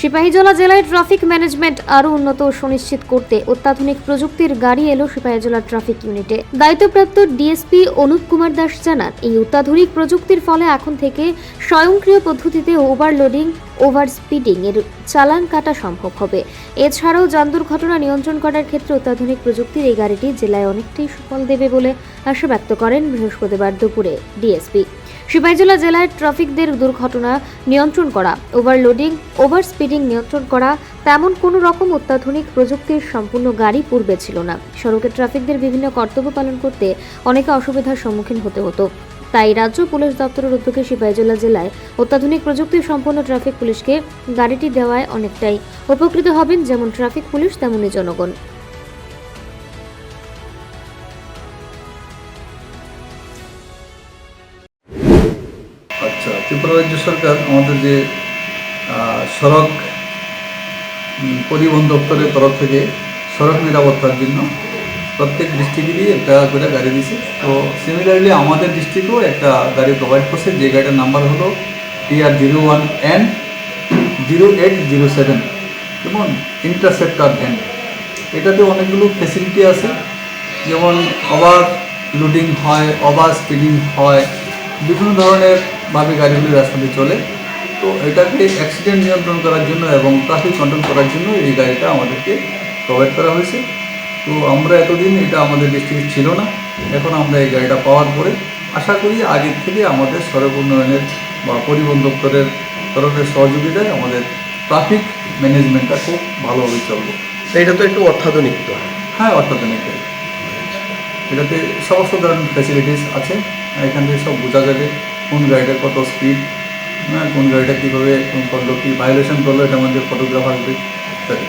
সিপাহীজলা জেলায় traffic management আরও উন্নত সুনিশ্চিত করতে অত্যাধুনিক প্রযুক্তির গাড়ি এলো সিপাহীজলা ট্রাফিক ইউনিটে। দায়িত্বপ্রাপ্ত ডিএসপি অনুপ কুমার দাস জানান, এই অত্যাধুনিক প্রযুক্তির ফলে এখন থেকে স্বয়ংক্রিয় পদ্ধতিতে ওভারলোডিং ওভার স্পিডিং এর চালান কাটা সম্ভব হবে। এছাড়াও যান দুর্ঘটনা নিয়ন্ত্রণ করার ক্ষেত্রে অত্যাধুনিক প্রযুক্তির এই গাড়িটি জেলায় অনেকটাই সুফল দেবে বলে আশা ব্যক্ত করেন বৃহস্পতিবার দুপুরে ডিএসপি। সিপাহীজলা জেলায় ট্রাফিকদের দুর্ঘটনা নিয়ন্ত্রণ করা, ওভারলোডিং ওভার স্পিডিং নিয়ন্ত্রণ করা, তেমন কোনো রকম অত্যাধুনিক প্রযুক্তির সম্পূর্ণ গাড়ি পূর্বে ছিল না। সড়কে ট্রাফিকদের বিভিন্ন কর্তব্য পালন করতে অনেকে অসুবিধার সম্মুখীন হতে হতো। তাই রাজ্য পুলিশ দপ্তরের উদ্যোগে সিপাহীজলা জেলায় অত্যাধুনিক প্রযুক্তি সম্পন্ন ট্রাফিক পুলিশকে গাড়িটি দেওয়ায় অনেকটাই উপকৃত হবেন যেমন ট্রাফিক পুলিশ, তেমনি জনগণ। আচ্ছা ত্রিপুরা রাজ্য সরকার আমাদের যে সড়ক পরিবহন দপ্তরের তরফ থেকে সড়ক নিরাপত্তার জন্য প্রত্যেক ডিস্ট্রিক্টেরই একটা করে গাড়ি দিছে তো সিমিলারলি আমাদের ডিস্ট্রিক্টেও একটা গাড়ি প্রোভাইড করছে। যে গাড়িটার নাম্বার হলো TR zero one N zero eight zero seven যেমন ইন্টারসেপ্টার ভ্যান এটাতে অনেকগুলো ফেসিলিটি আছে। যেমন ওভার লোডিং হয় ওভার স্পিডিং হয়, বিভিন্ন ধরনের ভাবে গাড়িগুলি রাস্তাতে চলে। তো এটাকে অ্যাক্সিডেন্ট নিয়ন্ত্রণ করার জন্য এবং ট্রাফিক কন্ট্রোল করার জন্য এই গাড়িটা আমাদেরকে প্রোভাইড করা হয়েছে। তো আমরা এতদিন এটা আমাদের ডিস্ট্রিক্টে ছিল না। এখন আমরা এই গাড়িটা পাওয়ার পরে আশা করি আগের থেকে আমাদের সড়ক উন্নয়নের বা পরিবহন দপ্তরের তরফের সহযোগিতায় আমাদের ট্রাফিক ম্যানেজমেন্টটা খুব ভালোভাবে চলবে। এটা তো একটু অত্যাধুনিক তো। হ্যাঁ অত্যাধুনিক। এটাতে সমস্ত ধরনের ফ্যাসিলিটিস আছে। এখান থেকে সব বোঝা যাবে। কোন গাড়িটার কত স্পিড হ্যাঁ কোন গাড়িটা কীভাবে, কোন করল কী ভাইলেশন করল, এটা আমাদের ফটোগ্রাফ আসবে। ইত্যাদি